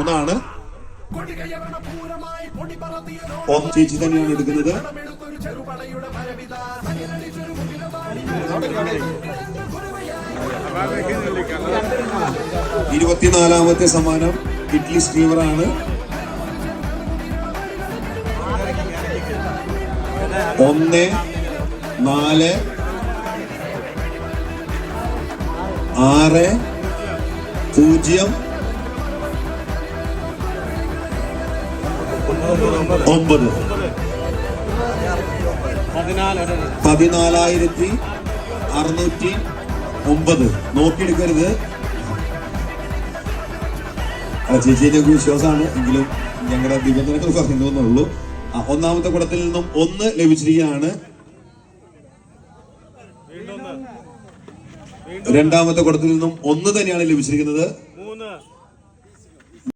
മൂന്നാണ്. ചേച്ചി തന്നെയാണ് എടുക്കുന്നത്. ഇരുപത്തിനാലാമത്തെ സമ്മാനം ഇഡ്ലി സ്റ്റീവറാണ് ഒന്ന് നാല് ആറ് പൂജ്യം ഒമ്പത്. പതിനാലായിരത്തി അറുന്നൂറ്റി ഒമ്പത്. നോക്കിയെടുക്കരുത്. ചേച്ചിയുടെ ചേച്ചിയെ വിശ്വാസമാണ്. എങ്കിലും ഞങ്ങളുടെ നിബന്ധനകൾ പറയുന്നുള്ളൂ ആ, ഒന്നാമത്തെ കുടത്തിൽ നിന്നും ഒന്ന് ലഭിച്ചിരിക്കുകയാണ്. രണ്ടാമത്തെ കുടത്തിൽ നിന്നും ഒന്ന് തന്നെയാണ് ലഭിച്ചിരിക്കുന്നത്.